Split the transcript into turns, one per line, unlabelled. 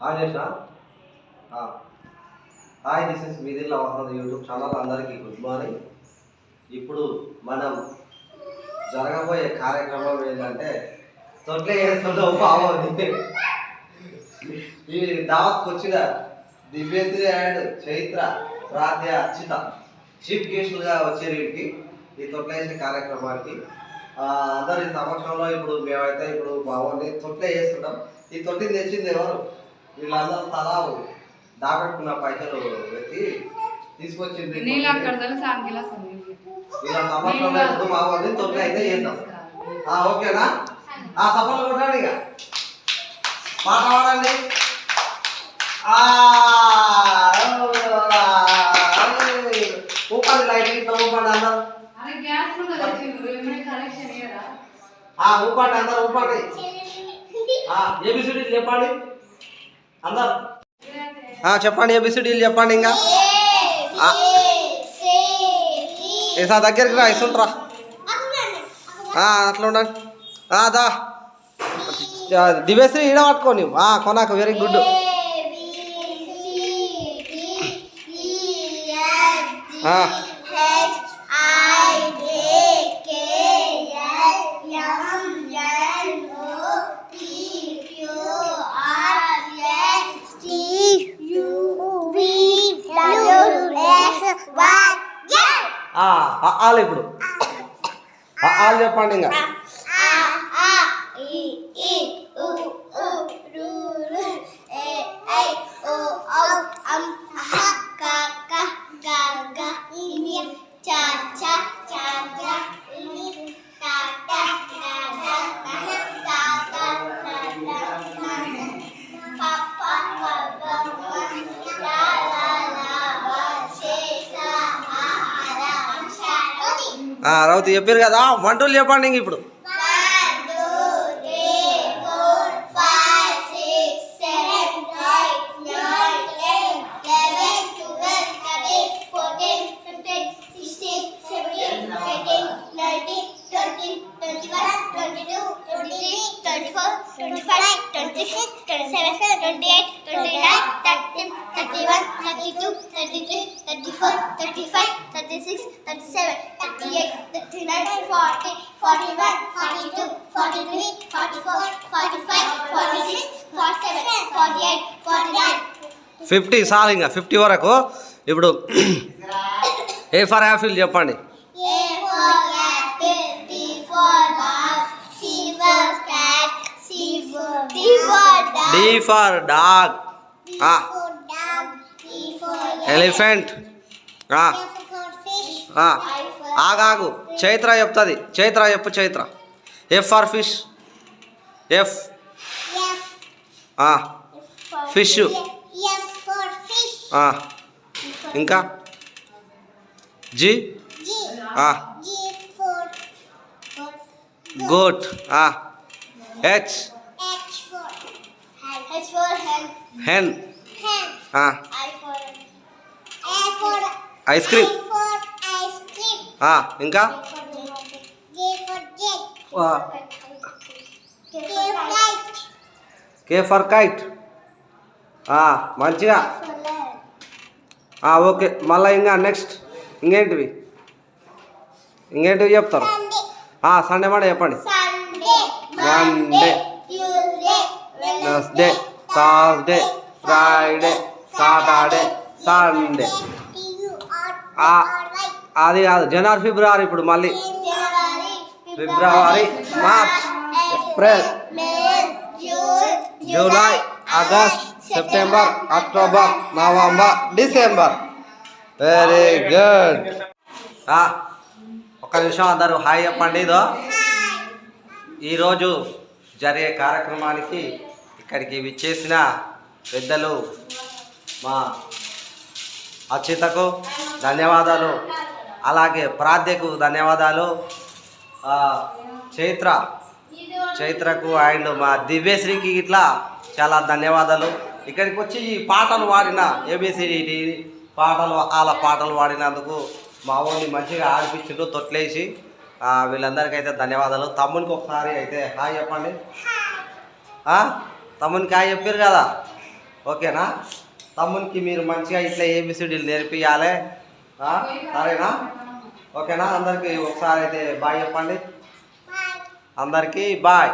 On చేసిన? Hi this is మిదిల్ అవసరం యూట్యూబ్ ఛానల్ అందరికీ గుడ్ మార్నింగ్. ఇప్పుడు మనం జరగబోయే కార్యక్రమం ఏంటంటే తొట్లే చేస్తుంటే బాగుంది ఈ దావత్కి వచ్చిన దివ్యశ్రీ అండ్ చైత్ర రాధ్య అర్చిత చీఫ్ గెస్టులుగా వచ్చారు వీటికి. ఈ తొట్లేసే కార్యక్రమానికి. అందరి సమక్షంలో ఇప్పుడు మేమైతే ఇప్పుడు బాగుంది. తొట్లే వేస్తున్నాం ఈ తొట్టిని తెచ్చింది ఎవరు? వీళ్ళందరూ తలా దాగట్టుకున్న పైసలు పెట్టి తీసుకొచ్చింది
నీళ్ళు అక్కడ
గిలాస్ ఇలా అయితే ఓకేనా? ఆ సఫలు కొట్టాడు ఇక. పాట పాడండి ఊపాలి లైట్ ఊపండి అందరు. ఊపండి అందరు ఊపండి. ఏబిసిడి చెప్పండి. అందరు? చెప్పండి ఏబిసిడీలు చెప్పండి ఇంకా. ఏసా దగ్గరికి రా ఇస్తుంట్రా అట్లా ఉండండి. దా. ఆ, దివ్యశ్రీ ఈడ పట్టుకోని కొనాక వెరీ గుడ్. ఆ. ఆలు ఇప్పుడు ఆలు చెప్పండి ఇంకా. రౌత్ చెప్పారు కదా వంటలు చెప్పండి ఇంక ఇప్పుడు
thirty-one, thirty-two, thirty-three, thirty-four, thirty-five, thirty-six, thirty-seven,
fifty sir ఇంకా ఫిఫ్టీ వరకు ఇప్పుడు ఏ ఫర్ యాపిల్ చెప్పండి. D for dog. ఎలిఫెంట్. ఆగాగు. చైత్ర చెప్తుంది. చైత్ర చెప్పు Chaitra. F R fish F
fish
ఇంకా G goat H hen ice cream ఇంకా? కే ఫర్ కైట్ మంచిగా. ఓకే. మళ్ళీ ఇంకా నెక్స్ట్ ఇంకేంటివి? ఇంకేంటివి చెప్తారు? సండే మాట చెప్పండి. Monday Thursday Friday Saturday Sunday అది కాదు జనవరి ఫిబ్రవరి ఇప్పుడు మళ్ళీ. February March April July August September October November December. Very good ఒక నిమిషం అందరూ హాయ్ చెప్పండి ఇదో. ఈరోజు జరిగే కార్యక్రమానికి ఇక్కడికి విచ్చేసిన పెద్దలు మా అచ్యుతకు ధన్యవాదాలు. అలాగే ప్రాధ్యకు ధన్యవాదాలు. చైత్ర చైత్రకు అండ్ మా దివ్యశ్రీకి ఇట్లా చాలా ధన్యవాదాలు. ఇక్కడికి వచ్చి ఈ పాటలు పాడిన ఏబిసిడి పాటలు వాళ్ళ పాటలు పాడినందుకు మా ఊరిని మంచిగా ఆడిపించిండు తొట్లేసి. వీళ్ళందరికీ అయితే ధన్యవాదాలు. తమ్మునికి ఒకసారి అయితే హాయ్ చెప్పండి. తమ్మునికి హాయ్ చెప్పారు కదా? ఓకేనా? తమ్మునికి మీరు మంచిగా ఇట్లా ఏబిసిడీలు నేర్పియాలి. సరేనా? ఓకేనా? అందరికి ఒకసారి అయితే బాయ్ చెప్పండి. అందరికీ బాయ్.